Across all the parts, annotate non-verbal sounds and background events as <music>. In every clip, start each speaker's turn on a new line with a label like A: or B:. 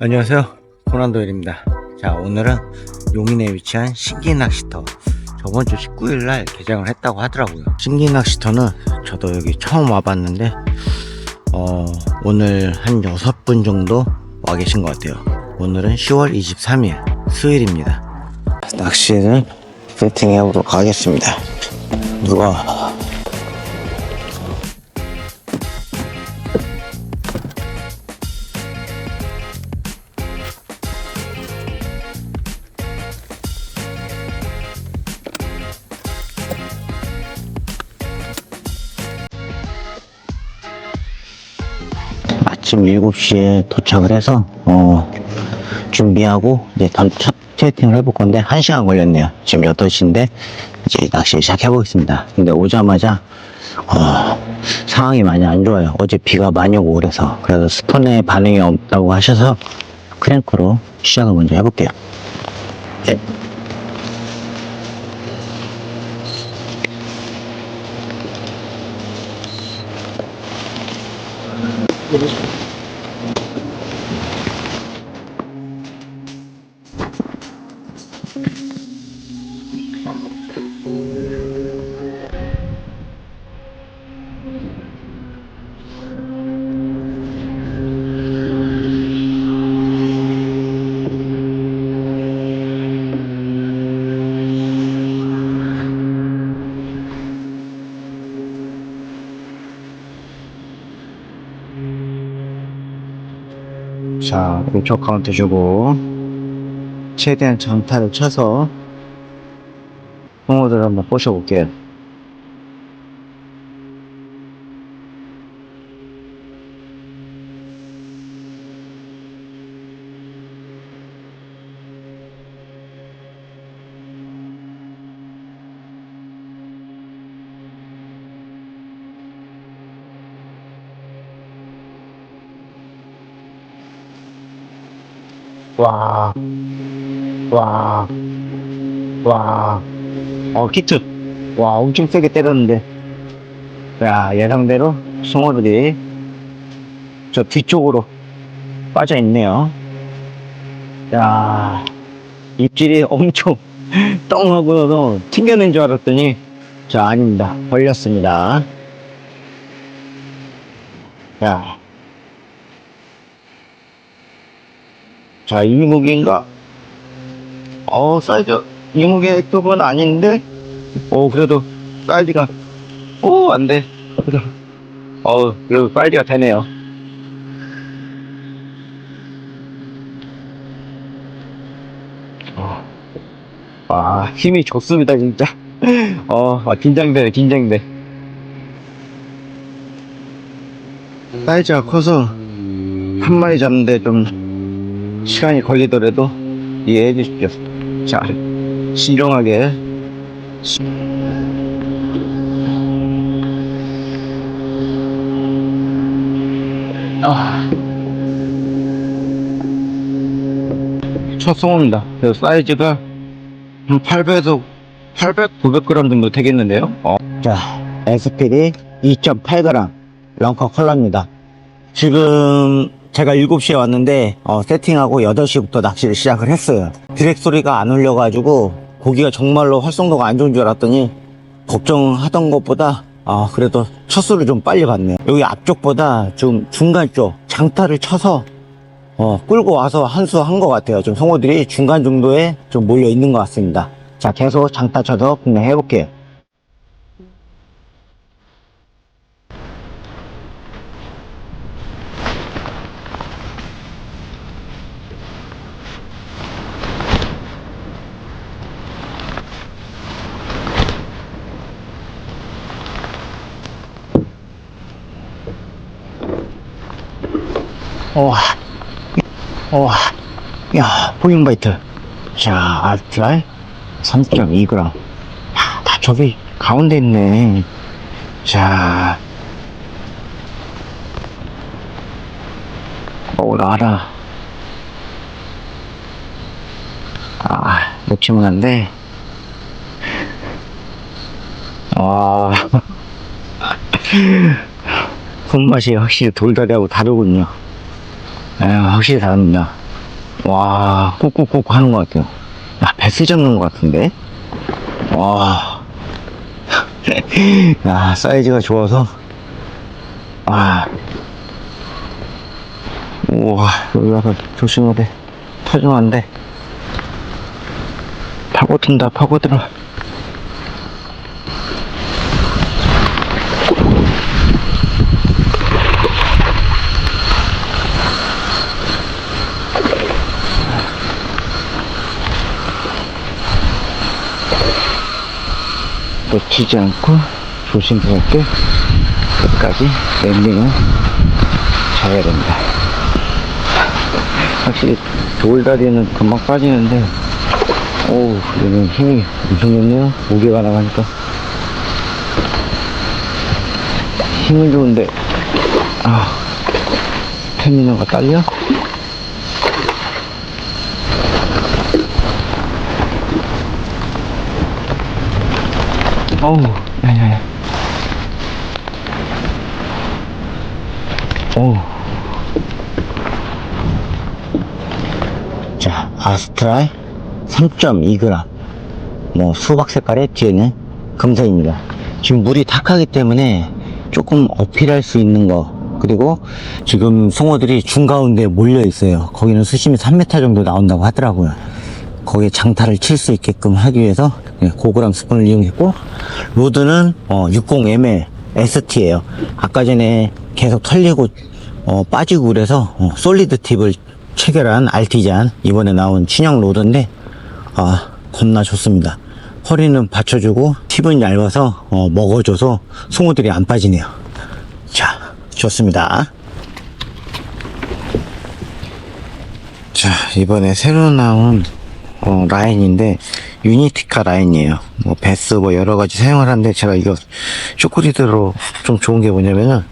A: 안녕하세요. 고난도일입니다. 자 오늘은 용인에 위치한 신기 낚시터. 저번 주 19일날 개장을 했다고 하더라고요. 신기 낚시터는 저도 여기 처음 와봤는데 어, 오늘 한 6분 정도 와 계신 것 같아요. 오늘은 10월 23일 수요일입니다. 낚시를 세팅해 보도록 하겠습니다. 누가 아침 7시에 도착을 해서 어, 준비하고 이제 첫 채팅을 해볼 건데 1시간 걸렸네요. 지금 8시인데 이제 낚시 시작해 보겠습니다. 근데 오자마자 어, 상황이 많이 안 좋아요. 어제 비가 많이 오고 그래서 그래서 스톤에 반응이 없다고 하셔서 크랭크로 시작을 먼저 해볼게요. 네. 자, 왼쪽 카운트 주고, 최대한 전타를 쳐서, 홍어들 한번 꼬셔볼게요. 와, 와, 와, 어, 히트. 와, 엄청 세게 때렸는데. 야, 예상대로 송어들이 저 뒤쪽으로 빠져 있네요. 야, 입질이 엄청 <laughs> 똥하고 튕겨낸 줄 알았더니, 자, 아닙니다. 걸렸습니다. 야. 자, 이무기인가? 어, 사이즈, 이무기 급은 아닌데? 어, 그래도, 사이즈가, 오, 안 돼. 어, 그래도 사이즈가 되네요. 어, 와, 힘이 좋습니다, 진짜. 어, 아, 긴장되네, 긴장돼. 사이즈가 커서, 한 마리 잡는데 좀, 시간이 걸리더라도 이해해 주십시오. 자, 신중하게. 아. 첫 송어입니다. 사이즈가 한 800에서 800, 900g 정도 되겠는데요. 어. 자, 에스피디 2.8g 런커 컬러입니다. 지금 제가 7시에 왔는데 어, 세팅하고 8시부터 낚시를 시작을 했어요. 드랙 소리가 안 울려가지고 고기가 정말로 활성도가 안 좋은 줄 알았더니 걱정하던 것보다 아 그래도 첫 수를 좀 빨리 봤네요. 여기 앞쪽보다 좀 중간 쪽 장타를 쳐서 어, 끌고 와서 한 수 한 것 같아요. 좀 성어들이 중간 정도에 좀 몰려 있는 것 같습니다. 자 계속 장타 쳐서 그냥 해볼게요. 와, 와, 야, 포잉바이트. 자, 아트라이 3.2g. 야, 다 저기 가운데 있네. 자, 오, 나라. 아, 놓치면 안 돼. 와, <laughs> 손맛이 확실히 돌다리하고 다르군요. 아, 확실히 다릅니다. 와, 꾹꾹꾹 하는 것 같아요. 야, 배스 잡는 것 같은데? 와. <laughs> 야, 사이즈가 좋아서. 아. 우와. 터지면 안 돼. 파고든다, 파고들어. 놓치지 않고 조심스럽게 끝까지 랜딩을 잘해야 됩니다. <laughs> 확실히 돌다리는 금방 빠지는데, 오우, 여기는 힘이 엄청 좋네요. 무게가 나가니까. 힘은 좋은데, 아, 스태미너가 딸려? 어우, 야야야. 어우. 자, 아스트랄 3.2g. 뭐, 수박 색깔의 뒤에는 금색입니다. 지금 물이 탁하기 때문에 조금 어필할 수 있는 거. 그리고 지금 송어들이 중가운데 몰려 있어요. 거기는 수심이 3m 정도 나온다고 하더라고요. 거기에 장타를 칠 수 있게끔 하기 위해서 예, 고그람 스푼을 이용했고 로드는 어, 60mm ST예요. 아까 전에 계속 털리고 어, 빠지고 그래서 어, 솔리드 팁을 체결한 알티잔 이번에 나온 친형 로드인데 아 겁나 좋습니다. 허리는 받쳐주고 팁은 얇아서 어, 먹어줘서 송어들이 안 빠지네요. 자 좋습니다. 자 이번에 새로 나온 어, 라인인데 유니티카 라인이에요. 뭐 베스 뭐 여러 가지 사용을 하는데 제가 이거 쇼크리드로 좀 좋은 게 뭐냐면은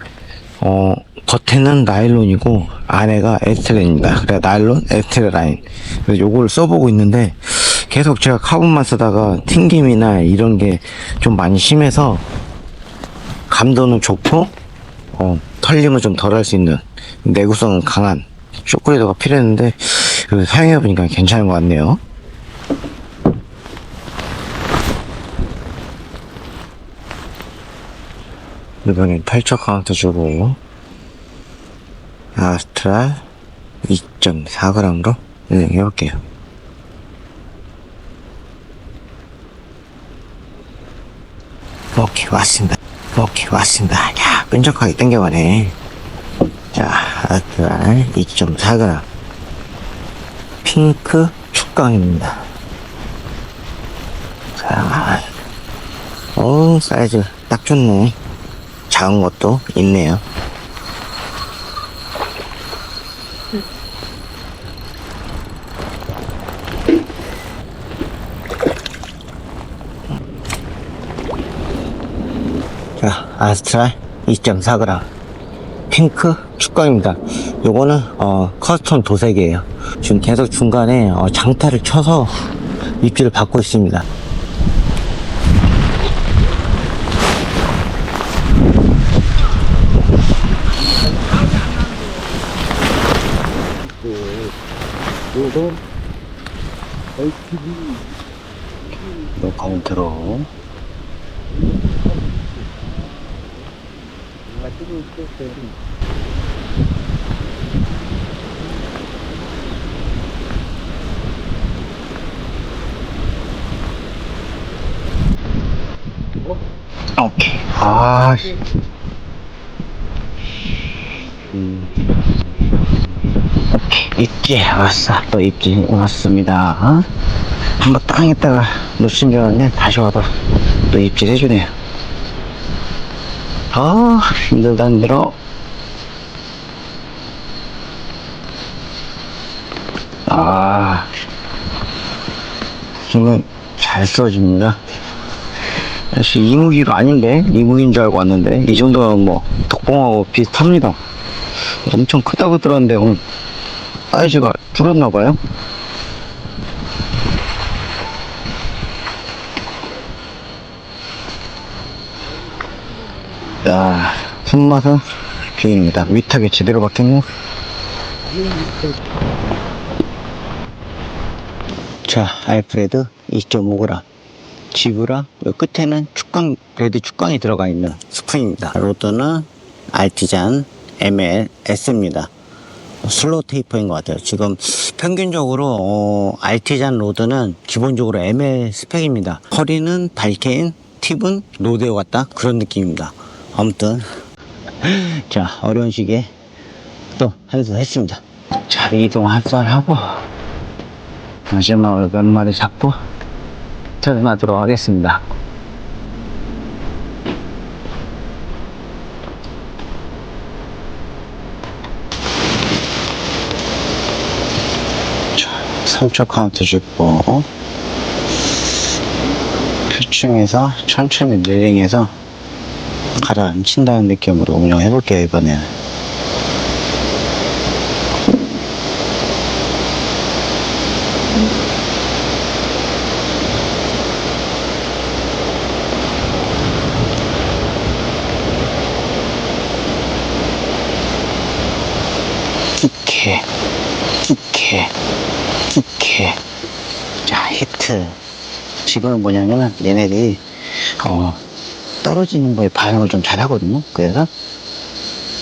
A: 어 겉에는 나일론이고 안에가 에스테렌입니다. 그래 나일론 에스테레 라인. 그래서 요걸 써보고 있는데 계속 제가 카본만 쓰다가 튕김이나 이런 게 좀 많이 심해서 감도는 좋고 어, 털림은 좀덜 할 수 있는 내구성은 강한 쇼크리더가 필요했는데 그 사용해보니까 괜찮은 것 같네요. 이번엔 8초 카운트 주고 아스트랄 2.4g으로 진행해볼게요. 오케이 왔습니다. 오케이 왔습니다. 야 끈적하게 땡겨가네. 자 아스트랄 2.4g 핑크 축강입니다. 자, 오 사이즈 딱 좋네. 작은 것도 있네요. 자, 아스트랄 2.4g. 핑크 축광입니다. 요거는, 어, 커스텀 도색이에요. 지금 계속 중간에, 어, 장타를 쳐서 입질을 받고 있습니다. 너 카운트로. 오케이. 아, 씨. 입지 왔어. 또 입지 왔습니다. 어? 한번 땅 했다가 놓친 줄 알았네. 다시 와도 또 입질 해주네요. 아, 힘들다, 힘들어. 아, 정말 잘 써집니다. 사실 이무기가 아닌데 이무기인 줄 알고 왔는데 이 정도면 뭐 덕봉하고 비슷합니다. 엄청 크다고 들었는데 오늘 사이즈가 줄었나 봐요. 자, 손맛은 비입니다. 위탁이 제대로 박혔네. 자, 알프레드 2.5g. 지브라 요 끝에는 축강 레드 축강이 들어가 있는 스프입니다. 로드는 알티잔 ML S입니다. 슬로우 테이퍼인 것 같아요. 지금 평균적으로 어, 알티잔 로드는 기본적으로 ML 스펙입니다. 허리는 발케인, 팁은 로데오 같다 그런 느낌입니다. 아무튼 <laughs> 자 어려운 시기에 또 한수 했습니다. 자 이동 한번 하고 마지막으로 몇 마리 잡고 퇴근하도록 하겠습니다. 자, 3초 카운트 주고 표층에서 천천히 릴링해서 가라앉힌다는 느낌으로 운영해 볼게요 이번에는. 이렇게 이렇게 이렇게 자 히트 지금은 뭐냐면은 얘네들이 어 떨어지는 거에 반응을 좀 잘하거든요 그래서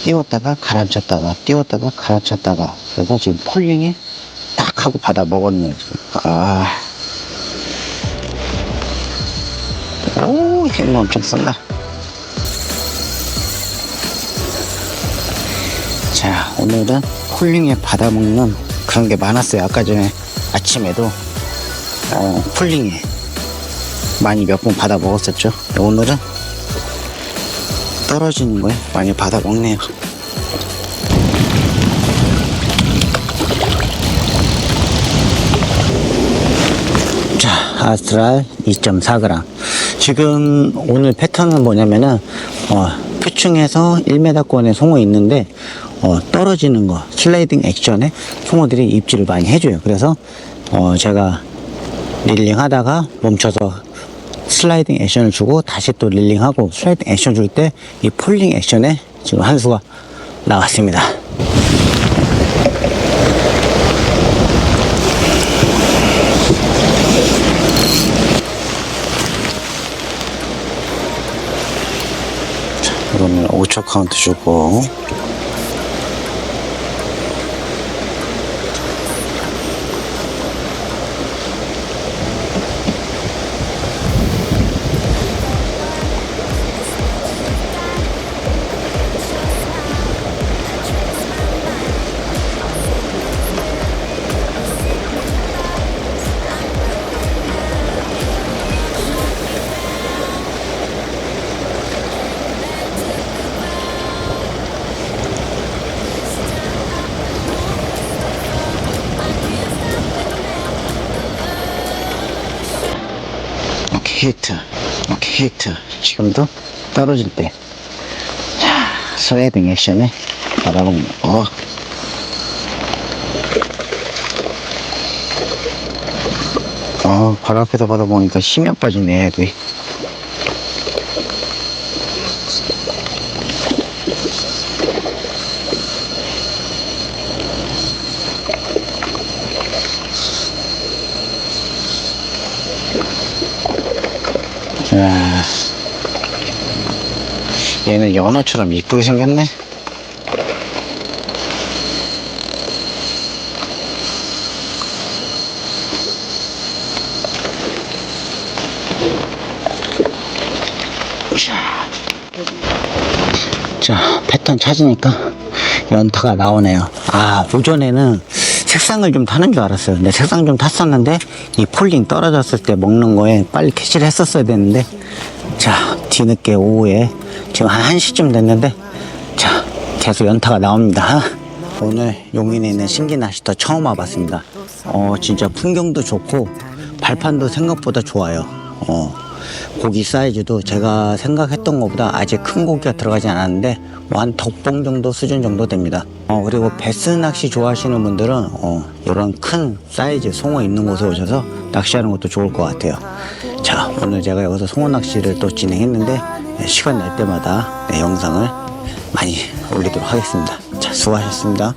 A: 띄웠다가 가라앉혔다가 띄웠다가 가라앉혔다가 그래서 지금 폴링이 딱 하고 받아 먹었네 아. 오, 힘 엄청 쓴다. 자, 오늘은 폴링에 받아먹는 그런 게 많았어요. 아까 전에 아침에도 어, 폴링에 많이 몇 번 받아 먹었었죠. 오늘은 떨어지는 거에 많이 받아 먹네요. 자, 아스트랄 2.4g. 지금 오늘 패턴은 뭐냐면은, 어, 표층에서 1m권의 송어 있는데, 어, 떨어지는 거, 슬라이딩 액션에 송어들이 입질을 많이 해줘요. 그래서, 어, 제가 릴링 하다가 멈춰서 슬라이딩 액션을 주고 다시 또 릴링하고 슬라이딩 액션 줄 때 이 폴링 액션에 지금 한 수가 나왔습니다. 그러면 5초 카운트 주고 히트 오케이 히트 지금도 떨어질 때 자, 스웨딩 액션에 바라보면 어. 어, 바로 앞에서 받아보니까 힘이 안 빠지네, 애들이. 얘는 연어처럼 이쁘게 생겼네. 자, 자, 패턴 찾으니까 연타가 나오네요. 아, 오전에는 색상을 좀 타는 줄 알았어요. 근데 색상 좀 탔었는데 이 폴링 떨어졌을 때 먹는 거에 빨리 캐치를 했었어야 됐는데 자, 뒤늦게 오후에 지금 한 1시쯤 됐는데 자, 계속 연타가 나옵니다. 오늘 용인에 있는 신기 낚시터 처음 와봤습니다. 어, 진짜 풍경도 좋고 발판도 생각보다 좋아요. 어, 고기 사이즈도 제가 생각했던 것보다 아직 큰 고기가 들어가지 않았는데 뭐 한 덕봉 정도 수준 정도 됩니다. 어, 그리고 베스 낚시 좋아하시는 분들은 어, 이런 큰 사이즈 송어 있는 곳에 오셔서 낚시하는 것도 좋을 것 같아요. 자, 오늘 제가 여기서 송어 낚시를 또 진행했는데 네, 시간 날 때마다 네, 영상을 많이 올리도록 하겠습니다. 자, 수고하셨습니다.